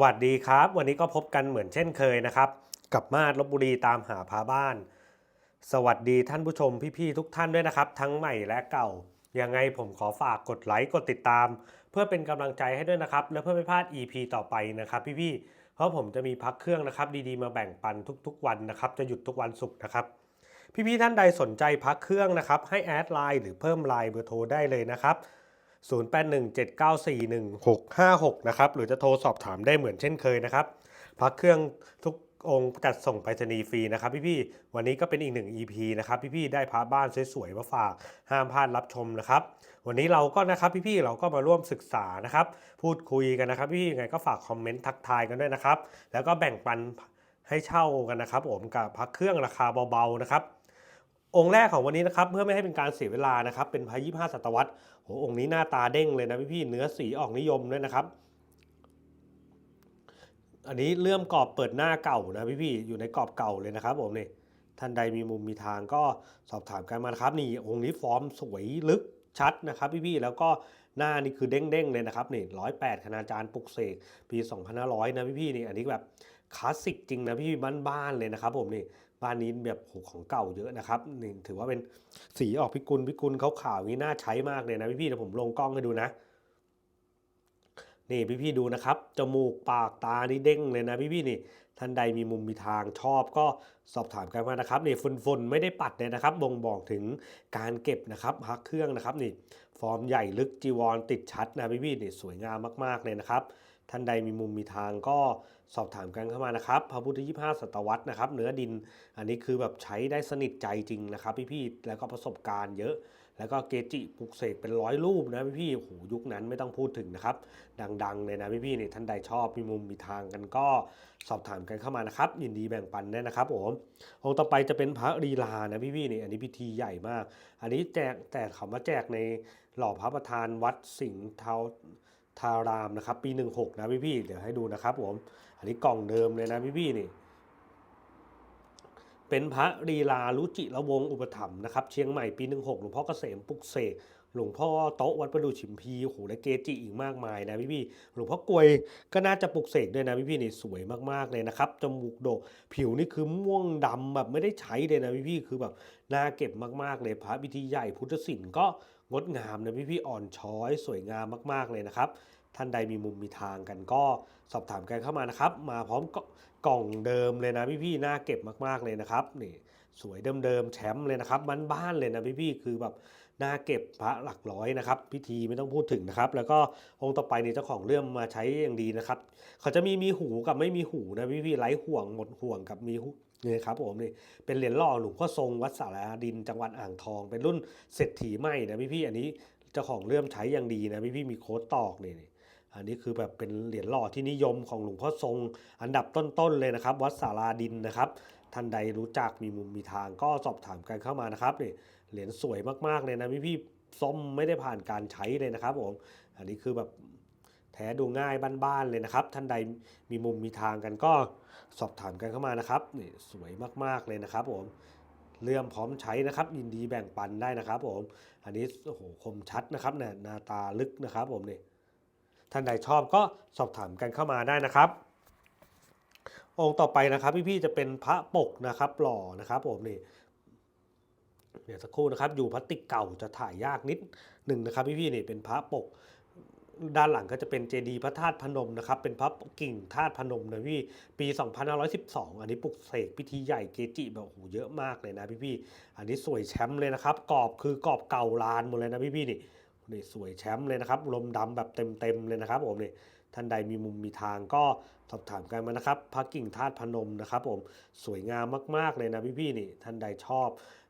วัสดีครับ วันนี้ก็พบกันเหมือนเช่นเคยนะครับ กับมาดลบบุรีตามหาพาบ้าน สวัสดีท่านผู้ชมพี่ๆทุกท่านด้วยนะครับ ทั้งใหม่และเก่ายังไงผมขอฝากกดไลค์กดติดตาม เพื่อเป็นกำลังใจให้ด้วยนะครับ และเพื่อไม่พลาด EP ต่อไปนะครับ พี่ๆเพราะผมจะมีพักเครื่องนะครับ ดีๆมาแบ่งปันทุกๆ วันนะครับ จะหยุดทุกวันศุกร์นะครับ พี่ๆท่านใดสนใจพักเครื่องนะครับ ให้แอดไลน์หรือเพิ่มไลน์เบอร์โทรได้เลยนะครับ 0817941656 นะครับ หรือจะโทรสอบถามได้เหมือนเช่นเคยนะครับ พักเครื่องทุกองค์จัดส่งไปรษณีย์ฟรีนะครับพี่ๆ วันนี้ก็เป็นอีกหนึ่ง EP นะครับพี่ๆ ได้พาบ้านสวยๆ มาฝาก ห้ามพลาดรับชมนะครับ วันนี้เราก็นะครับพี่ๆ เราก็มาร่วมศึกษานะครับ พูดคุยกันนะครับพี่ๆยังไงก็ฝากคอมเมนต์ทักทายกันด้วยนะครับ แล้วก็แบ่งปันให้เช่ากันนะครับผมกับพักเครื่องราคาเบาๆ นะครับ องค์แรกของวันนี้นะครับเพื่อไม่ให้เป็นการเสียเวลานะครับเป็นพระยี่ห้าศตวรรษโหองค์นี้หน้าตาเด้งเลยนะพี่พี่เนื้อสีออกนิยมด้วยนะครับ อันนี้เลื่อมกรอบเปิดหน้าเก่านะพี่พี่อยู่ในกรอบเก่าเลยนะครับ ผมนี่ท่านใดมีมุมมีทางก็สอบถามกันมานะครับนี่องค์นี้ฟอร์มสวยลึกชัดนะครับ พี่พี่แล้วก็หน้านี่คือเด้งๆเลยนะครับนี่ร้อยแปดคณาจารย์ปลุกเสกปี 2500 นะพี่พี่นี่อันนี้แบบคลาสสิกจริงนะพี่บ้านๆเลยนะครับผมนี่ บ้านนี้แบบโหของเก่าเยอะนะครับนี่ถือว่าเป็นสีออกพิกุลพิกุลขาวๆอย่างนี้น่าใช้มากเลยนะพี่ๆเดี๋ยวผมลงกล้องให้ดูนะ นี่พี่ๆดูนะครับจมูกปากตานี่เด้งเลยนะพี่ๆนี่ท่านใดมีมุมมีทางชอบก็สอบถามกันมานะครับนี่ฝุ่นๆไม่ได้ปัดเลยนะครับบ่งบอกถึงการเก็บนะครับพักเครื่องนะครับนี่ฟอร์มใหญ่ลึกจีวรติดชัดนะพี่ๆนี่สวยงามมากๆเลยนะครับ ท่านใดมีมุมมีทางก็สอบถามกันเข้ามานะครับ พระพุทธยี่ห้าศตวรรษนะครับเนื้อดินอันนี้คือแบบใช้ได้สนิทใจจริงนะครับพี่ๆแล้วก็ประสบการณ์เยอะ แล้วก็เกจิปลุกเสกเป็นร้อยรูปนะพี่ๆโอ้โหยุคนั้นไม่ต้องพูดถึงนะครับ ดังๆเลยนะพี่ๆเนี่ยท่านใดชอบมีมุมมีทางกันก็สอบถามกันเข้ามานะครับ ยินดีแบ่งปันแน่นะครับผมองค์ต่อไปจะเป็นพระลีลานะพี่ๆเนี่ยอันนี้พิธีใหญ่มาก อันนี้แจกแต่เขามาแจกในหล่อพระประธานวัดสิงห์เทา ทารามนะครับปี 16 นะพี่ๆเดี๋ยวให้ดูนะครับผม อันนี้กล่องเดิมเลยนะพี่ๆนี่ เป็นพระลีลาลุจิระวงอุปถัมภ์นะครับเชียงใหม่ปี 16 หลวงพ่อเกษมปลุกเสกหลวงพ่อโต๊ะวัดประดูฉิมพีโอ้โหและเกจิอีกมากมายนะพี่ๆหลวงพ่อกลวยก็น่าจะปลุกเสกด้วยนะพี่ๆนี่สวยมากๆเลยนะครับจมูกโดกผิวนี่คือม่วงดำแบบไม่ได้ใช้เลยนะพี่ๆคือแบบน่าเก็บมากๆเลยพระพิธีใหญ่พุทธศิลป์ก็ งดงามนะพี่ๆอ่อนช้อย สวยงามมาก ๆ เลยนะครับ ท่านใดมีมุมมีทางกันก็สอบถามกันเข้ามานะครับ มาพร้อมกล่องเดิมเลยนะพี่ๆน่าเก็บมาก ๆ เลยนะครับนี่สวยเดิมๆแชมป์เลยนะครับบ้านๆเลยนะพี่ๆคือแบบน่าเก็บพระหลักร้อยนะครับ พิธีไม่ต้องพูดถึงนะครับ แล้วก็องค์ต่อไปนี่เจ้าของเรื่องมาใช้อย่างดีนะครับ เขาจะมีมีหูกับไม่มีหูนะพี่ๆไร้ห่วงหมดห่วงกับมี นี่ครับผมนี่เป็นเหรียญหล่อหลวงพ่อทรงวัดสารดินจังหวัดอ่างทอง เป็นรุ่นเศรษฐีใหม่นะพี่ๆอันนี้เจ้าของเรื่องใช้อย่างดีนะพี่ๆมีโค้ดตอกนี่อันนี้คือแบบเป็นเหรียญหล่อที่นิยมของหลวงพ่อทรง อันดับต้นๆเลยนะครับ วัดสาราดินนะครับท่านใดรู้จักมีมุมมีทางก็สอบถามกันเข้ามานะครับนี่เหรียญสวยมากๆเลยนะพี่พี่ส้มไม่ได้ผ่านการใช้เลยนะครับผมอันนี้คือแบบ แท้ดูง่ายบ้านๆเลยนะครับ ท่านใดมีมุมมีทางกันก็สอบถามกันเข้ามานะครับนี่สวยมากๆเลยนะครับผมเลื่อมพร้อมใช้นะครับ ยินดีแบ่งปันได้นะครับ ผม อันนี้โอ้โหคมชัดนะครับเนี่ยหน้าตาลึกนะครับ ผมนี่ท่านใดชอบก็สอบถามกันเข้ามาได้นะครับ องค์ต่อไปนะครับพี่ๆจะเป็นพระปกนะครับ หล่อนะครับ ผมนี่เดี๋ยวสักครู่นะครับ อยู่พลาสติกเก่าจะถ่ายยากนิดหนึ่งนะครับ พี่ๆนี่เป็นพระปก ด้านหลังก็จะเป็นเจดีย์พระธาตุพนมนะครับ เป็นพระกิ่งธาตุพนมนะพี่ ปี 2512 อันนี้ปลุกเสกพิธีใหญ่เกจิแบบโอ้โหเยอะมากเลยนะพี่ๆอันนี้สวยแชมป์เลยนะครับ กรอบคือกรอบเก่าลานหมดเลยนะพี่ๆนี่นี่สวยแชมป์เลยนะครับ ลมดำแบบเต็มๆเลยนะครับผมนี่ท่านใดมีมุมมีทางก็สอบถามกันมานะครับ พระกิ่งธาตุพนมนะครับผมสวยงามมากๆเลยนะพี่ๆนี่ท่านใดชอบ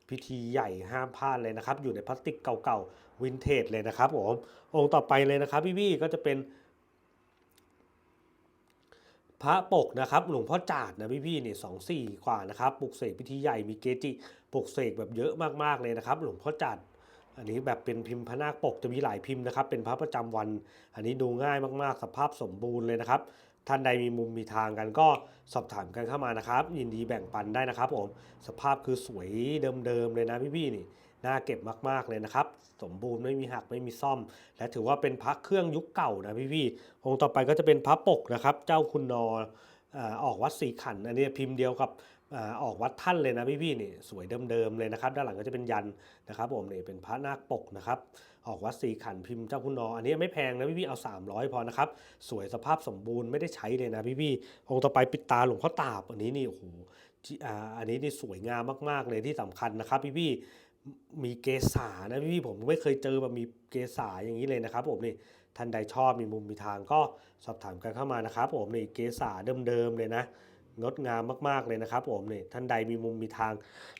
พิธีใหญ่ห้ามพลาดเลยนะครับ อยู่ในพลาสติกเก่าๆ วินเทจเลยนะครับผมองค์ต่อไปเลยนะครับพี่ๆก็จะเป็น พระปกนะครับหลวงพ่อจาดนะพี่ๆนี่ยสองสี่กว่านะครับปลุกเสกพิธีใหญ่มีเกจิปลุกเสกแบบเยอะมากๆเลยนะครับ หลวงพ่อจาดอันนี้แบบเป็นพิมพ์พระนาคปกจะมีหลายพิมพ์นะครับ เป็นพระประจำวัน อันนี้ดูง่ายมากๆ สภาพสมบูรณ์เลยนะครับท่านใดมีมุมมีทางกันก็สอบถามกันเข้ามานะครับ ยินดีแบ่งปันได้นะครับผมสภาพคือสวยเดิมๆเลยนะพี่ๆนี่ น่าเก็บมากๆเลยนะครับ สมบูรณ์ไม่มีหักไม่มีซ่อม และถือว่าเป็นพระเครื่องยุคเก่านะพี่ๆองค์ต่อไปก็จะเป็นพระปกนะครับ เจ้าคุณนอออกวัดสีขัน อันนี้พิมพ์เดียวกับออกวัดท่านเลยนะพี่ๆนี่สวยเดิมๆเลยนะครับ ด้านหลังก็จะเป็นยันนะครับผมนี่เป็นพระนาคปกนะครับ ออกวัดสีขันพิมพ์เจ้าคุณนอ อันนี้ไม่แพงนะพี่ๆเอา 300 พอนะครับ สวยสภาพสมบูรณ์ไม่ได้ใช้เลยนะพี่ๆองค์ต่อไปปิดตาหลวงพ่อตาบอันนี้นี่โอ้โหอันนี้นี่สวยงามมากๆเลยที่สำคัญนะครับพี่ๆ มีเกษานะพี่ๆผมไม่เคยเจอแบบมีเกษาอย่างนี้เลยนะครับผมนี่ท่านใดชอบมีมุมมีทางก็สอบถามกันเข้ามานะครับผมนี่เกษาเดิมๆเลยนะงดงามมากๆเลยนะครับผมนี่ท่านใดมีมุมมีทาง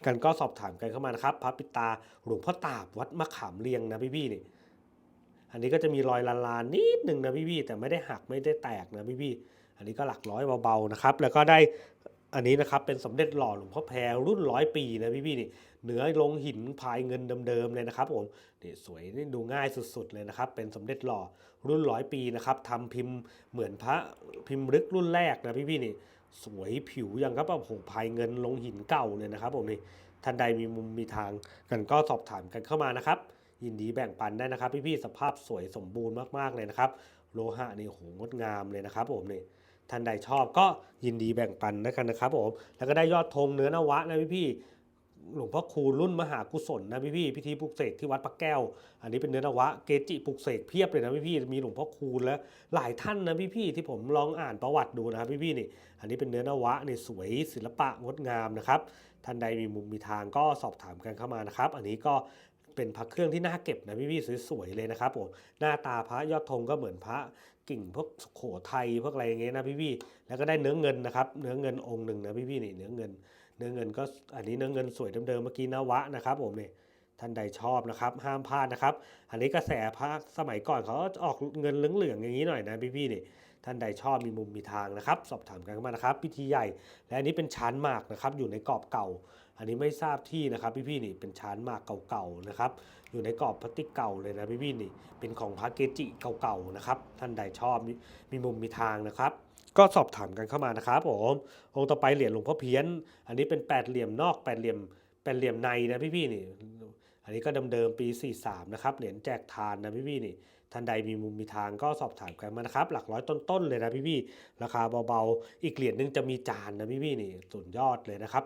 กันก็สอบถามกันเข้ามานะครับ พระปิตาหลวงพ่อตาบวัดมะขามเรียงนะพี่ๆนี่อันนี้ก็จะมีรอยลานๆนิดหนึ่งนะพี่ๆแต่ไม่ได้หักไม่ได้แตกนะพี่ๆอันนี้ก็หลักร้อยเบาๆนะครับแล้วก็ได้อันนี้นะครับเป็นสมเด็จหล่อหลวงพ่อแพรรุ่นร้อยปีนะพี่ๆนี่ เหนือลงหินพายเงินเดิมๆเลยนะครับผมนี่สวยนี่ดูง่ายสุดๆเลยนะครับ เป็นสมเด็จหล่อรุ่นร้อยปีนะครับทำพิมพ์เหมือนพระพิมพ์ลึกรุ่นแรกนะพี่ๆนี่สวยผิวยังครับโอ้โหพายเงินลงหินเก่าเลยนะครับผมนี่ท่านใดมีมุมมีทางกันก็สอบถามกันเข้ามานะครับ ยินดีแบ่งปันได้นะครับ พี่ๆสภาพสวยสมบูรณ์มากๆเลยนะครับ โลหะนี่โหงดงามเลยนะครับผมนี่ท่านใดชอบก็ยินดีแบ่งปันนะกันนะครับผมแล้วก็ได้ยอดธงเนื้อนวะนะพี่ๆ หลวงพ่อคูณรุ่นมหากุศลนะพี่ๆพิธีปลุกเสกที่วัดพระแก้ว อันนี้เป็นเนื้อนวะเกจิปลุกเสกเพียบเลยนะพี่ๆมีหลวงพ่อคูณและหลายท่านนะพี่ๆที่ผมลองอ่านประวัติดูนะครับพี่นี่ อันนี้เป็นเนื้อนวะนี่สวยศิลปะงดงามนะครับท่านใดมีมุมมีทางก็สอบถามกันเข้ามานะครับ อันนี้ก็เป็นพระเครื่องที่น่าเก็บนะพี่ๆสวยๆเลยนะครับผมหน้าตาพระยอดธงก็เหมือนพระกิ่งพวกสุโขทัยพวกอะไรอย่างเงี้ยนะพี่ๆแล้วก็ได้เนื้อเงินนะครับ เนื้อเงินองค์หนึ่งนะพี่ๆนี่เนื้อเงิน นื้อเงินก็อันนี้เนื้อเงินสวยเดิมๆเมื่อกี้นวะนะครับผมเนี่ยท่านใดชอบนะครับห้ามพลาดนะครับ อันนี้กระแสพระสมัยก่อนเขาออกเงินเหลืองๆอย่างนี้หน่อยนะพี่ๆนี่ท่านใดชอบมีมุมมีทางนะครับ สอบถามกันเข้ามานะครับ พิธีใหญ่ และอันนี้เป็นชั้นหมากนะครับ อยู่ในกรอบเก่า อันนี้ไม่ทราบที่นะครับ พี่ๆนี่เป็นชั้นหมากเก่าๆนะครับ อยู่ในกรอบพลาสติกเก่าเลยนะพี่ๆนี่เป็นของพระเกจิเก่าๆนะครับ ท่านใดชอบมีมุมมีทางนะครับ ก็สอบถามกันเข้ามานะครับผมองค์ต่อไปเหรียญหลวงพ่อเพี้ยน อันนี้เป็นแปดเหลี่ยมนอกแปดเหลี่ยมแปดเหลี่ยมในนะพี่ๆนี่ อันนี้ก็เดิมๆปี 43 นะครับ เหรียญแจกทานนะพี่ๆนี่ ท่านใดมีมุมมีทางก็สอบถามกันมานะครับ หลักร้อยต้นๆเลยนะพี่ๆราคาเบาๆ อีกเหรียญหนึงจะมีจานนะพี่ๆนี่สุดยอดเลยนะครับ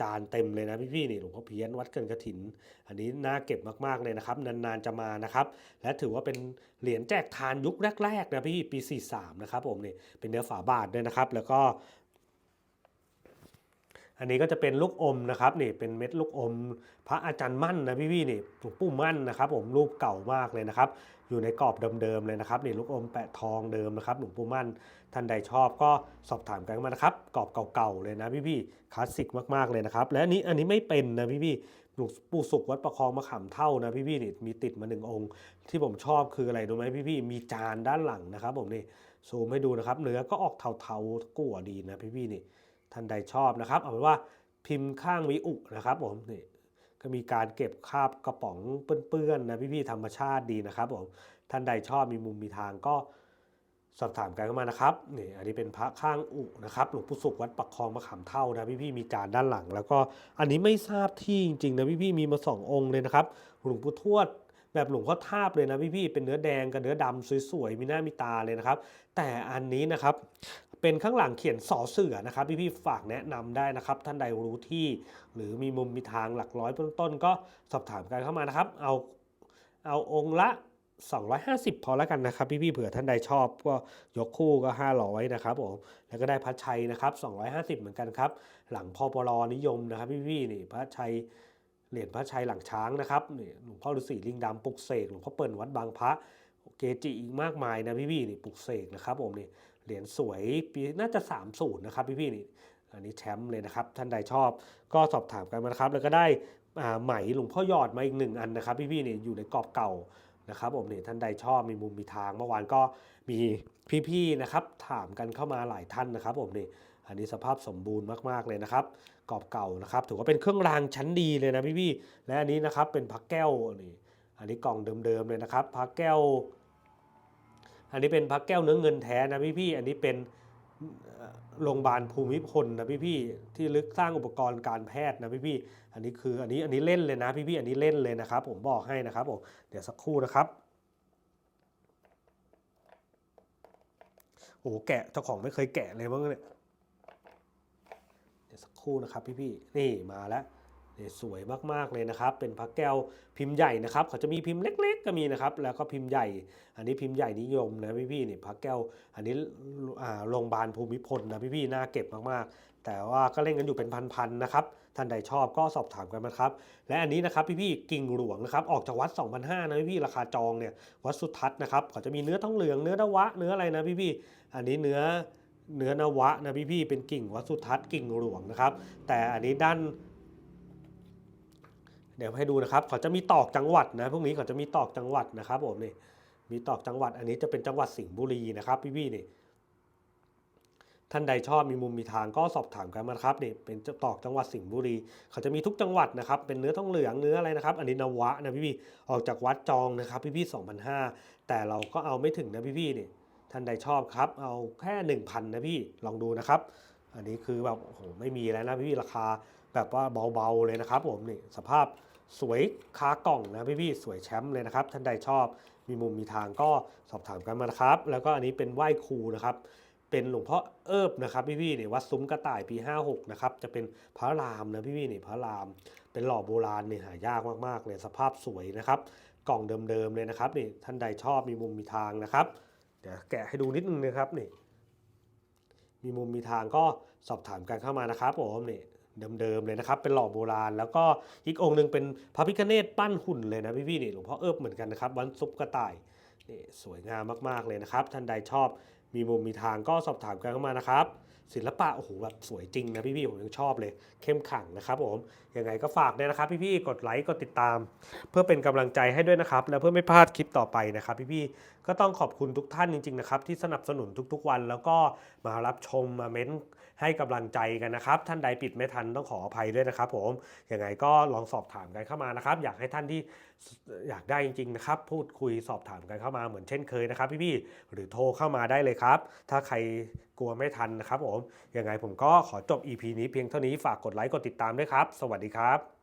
จานเต็มเลยนะพี่ๆนี่หลวงพ่อเพี้ยนวัดเกินกระถิน อันนี้น่าเก็บมากๆเลยนะครับ นานๆจะมานะครับ และถือว่าเป็นเหรียญแจกทานยุคแรกๆนะพี่ปี 43 นะครับผมนี่เป็นเนื้อฝาบาทด้วยนะครับ แล้วก็ อันนี้ก็จะเป็นลูกอมนะครับนี่เป็นเม็ดลูกอม พระอาจารย์มั่นนะพี่พี่ๆนี่หลวงปู่มั่นนะครับผมรูปเก่ามากเลยนะครับ อยู่ในกรอบเดิมๆเลยนะครับนี่ลูกอมแปะทองเดิมนะครับหลวงปู่มั่นท่านใดชอบก็สอบถามกันมานะครับกรอบเก่าๆเลยนะพี่พี่ๆคลาสสิกมากๆเลยนะครับ และอันนี้อันนี้ไม่เป็นนะพี่พี่ๆหลวงปู่สุขวัดประคองมะขามเท่านะพี่พี่ๆนี่มีติดมาหนึ่งองค์ ที่ผมชอบคืออะไรรู้ไหมพี่พี่ๆมีจานด้านหลังนะครับ ผมนี่ซูมให้ดูนะครับเนื้อก็ออกเทาๆกั่วดีนะพี่พี่ๆนี่ ท่านใดชอบนะครับ เอาเป็นว่าพิมพ์ข้างวิอุนะครับผมนี่ก็มีการเก็บคราบกระป๋องเปื้อนๆนะพี่ๆธรรมชาติดีนะครับผมท่านใดชอบมีมุมมีทางก็สอบถามกันเข้ามานะครับนี่อันนี้เป็นพระข้างอุนะครับหลวงปู่สุขวัดปักคลองมะขามเท่านะพี่ๆมีจานด้านหลัง แล้วก็อันนี้ไม่ทราบที่จริงๆนะพี่ๆมีมาสององค์เลยนะครับหลวงปู่ทวดแบบหลวงพ่อทาบเลยนะพี่ๆเป็นเนื้อแดงกับเนื้อดำสวยๆมีหน้ามีตาเลยนะครับ แต่อันนี้นะครับ เป็นข้างหลังเขียนสอเสือนะครับพี่ๆฝากแนะนำได้นะครับ ท่านใดรู้ที่ หรือมีมุมมีทางหลักร้อยต้นก็สอบถามกันเข้ามานะครับ เอาเอาองค์ละ 250 พอแล้วกันนะครับ พี่ๆเผื่อท่านใดชอบก็ยกคู่ก็ 500 นะครับผมแล้วก็ได้พัชชัยนะครับ 250 เหมือนกันครับ หลังพอปลนิยมนะครับ พี่ๆนี่พระชัยเหรียญพระชัยหลังช้างนะครับนี่หลวงพ่อฤาษีลิงดำปลุกเสกหลวงพ่อเปิ่นวัดบางพระ เกจิอีกมากมายนะพี่ๆนี่ปลุกเสกนะครับผมนี่เหรียญสวยปีน่าจะ30นะครับพี่พี่นี่อันนี้แชมป์เลยนะครับท่านใดชอบก็สอบถามกันมานะครับ แล้วก็ได้ไหมหลวงพ่อหยอดมาอีกหนึ่งอันนะครับ พี่พี่นี่อยู่ในกรอบเก่านะครับผมนี่ท่านใดชอบมีมุมมีทางเมื่อวานก็มีพี่ๆนะครับถามกันเข้ามาหลายท่านนะครับผมนี่อันนี้สภาพสมบูรณ์มากๆเลยนะครับกรอบเก่านะครับถือว่าเป็นเครื่องรางชั้นดีเลยนะพี่พี่ๆและอันนี้นะครับเป็นพักแก้วนี่อันนี้กล่องเดิมๆเลยนะครับพักแก้ว อันนี้เป็นพระแก้วเนื้อเงินแท้นะพี่พี่อันนี้เป็นโรงพยาบาลภูมิพลนะพี่ๆที่ลึกสร้างอุปกรณ์การแพทย์นะพี่ๆอันนี้คืออันนี้อันนี้เล่นเลยนะพี่ๆอันนี้เล่นเลยนะครับ ผมบอกให้นะครับผมเดี๋ยวสักครู่นะครับโอ้โหแกะเจ้าของไม่เคยแกะเลยมั้งเนี่ยเดี๋ยวสักครู่นะครับพี่ๆนี่มาแล้ว สวยมากๆเลยนะครับ เป็นพระแก้วพิมพ์ใหญ่นะครับเขาจะมีพิมพ์เล็ก ๆ ก็มีนะครับ แล้วก็พิมพ์ใหญ่ อันนี้พิมพ์ใหญ่นิยมนะพี่ๆนี่พระแก้ว อันนี้โรงพยาบาลภูมิพลนะพี่ๆน่าเก็บมากๆ แต่ว่าก็เล่นกันอยู่เป็นพันๆนะครับท่านใดชอบก็สอบถามกันมาครับ และอันนี้นะครับพี่ๆกิ่งหลวงนะครับออกจากวัด 2,500นะพี่ๆราคาจองเนี่ยวัดสุทัศน์นะครับเขาจะมีเนื้อทองเหลืองเนื้อนวะเนื้ออะไรนะพี่ๆอันนี้เนื้อเนื้อนวะนะพี่ๆเป็นกิ่งวัดสุทัศน์กิ่งหลวงนะครับ แต่อันนี้ด้าน เดี๋ยวให้ดูนะครับเขาจะมีตอกจังหวัดนะพวกนี้เขาจะมีตอกจังหวัดนะครับผมนี่มีตอกจังหวัดอันนี้จะเป็นจังหวัดสิงห์บุรีนะครับพี่ๆนี่ท่านใดชอบมีมุมมีทางก็สอบถามกันมาครับนี่เป็นตอกจังหวัดสิงห์บุรี เขาจะมีทุกจังหวัดนะครับ เป็นเนื้อทองเหลืองเนื้ออะไรนะครับ อันนี้นวะนะพี่ๆออกจากวัดจองนะครับพี่ๆ2,500แต่เราก็เอาไม่ถึงนะพี่ๆนี่ท่านใดชอบครับ เอาแค่1,000นะพี่ลองดูนะครับ อันนี้คือแบบโอ้โหไม่มีแล้วนะพี่ราคาแบบว่าเบาๆเลยนะครับผมนี่สภาพ สวยคากล่องนะพี่ๆสวยแชมป์เลยนะครับ ท่านใดชอบมีมุมมีทางก็สอบถามกันมานะครับ แล้วก็อันนี้เป็นไหว้ครูนะครับ เป็นหลวงพ่อเอิบนะครับพี่ๆเนี่ยวัดซุ้มกระต่ายปี 56 นะครับ จะเป็นพระรามนะพี่ๆนี่พระราม เป็นหล่อโบราณเนี่ยหายากมากๆเลยสภาพสวยนะครับกล่องเดิมๆเลยนะครับนี่ท่านใดชอบมีมุมมีทางนะครับเดี๋ยวแกะให้ดูนิดนึงนะครับนี่มีมุมมีทางก็สอบถามกันเข้ามานะครับผมนี่ เดิมๆเลยนะครับ เป็นหล่อโบราณ แล้วก็อีกองค์หนึ่งเป็นพระพิฆเนศปั้นหุ่นเลยนะพี่ๆนี่หลวงพ่อเอิบเหมือนกันนะครับวันซุปกระต่ายนี่สวยงามมากๆเลยนะครับ ท่านใดชอบมีมุมมีทางก็สอบถามกันเข้ามานะครับ ศิลปะโอ้โหแบบสวยจริงนะพี่ๆผมยังชอบเลย เข้มขังนะครับผมยังไงก็ฝากด้วยนะครับ พี่ๆกดไลค์กดติดตาม เพื่อเป็นกำลังใจให้ด้วยนะครับ และเพื่อไม่พลาดคลิปต่อไปนะครับ พี่ๆ ก็ต้องขอบคุณทุกท่านจริงๆนะครับที่สนับสนุนทุกๆวัน แล้วก็มารับชมมาเม้นให้กำลังใจกันนะครับ ท่านใดปิดไม่ทันต้องขออภัยด้วยนะครับ ผมยังไงก็ลองสอบถามกันเข้ามานะครับ อยากให้ท่านที่อยากได้จริงๆนะครับ พูดคุยสอบถามกันเข้ามาเหมือนเช่นเคยนะครับ พี่ๆหรือโทรเข้ามาได้เลยครับ ถ้าใครกลัวไม่ทันนะครับผมยังไงผมก็ขอจบ EP นี้เพียงเท่านี้ฝากกดไลค์กดติดตามด้วยครับ สวัสดีครับ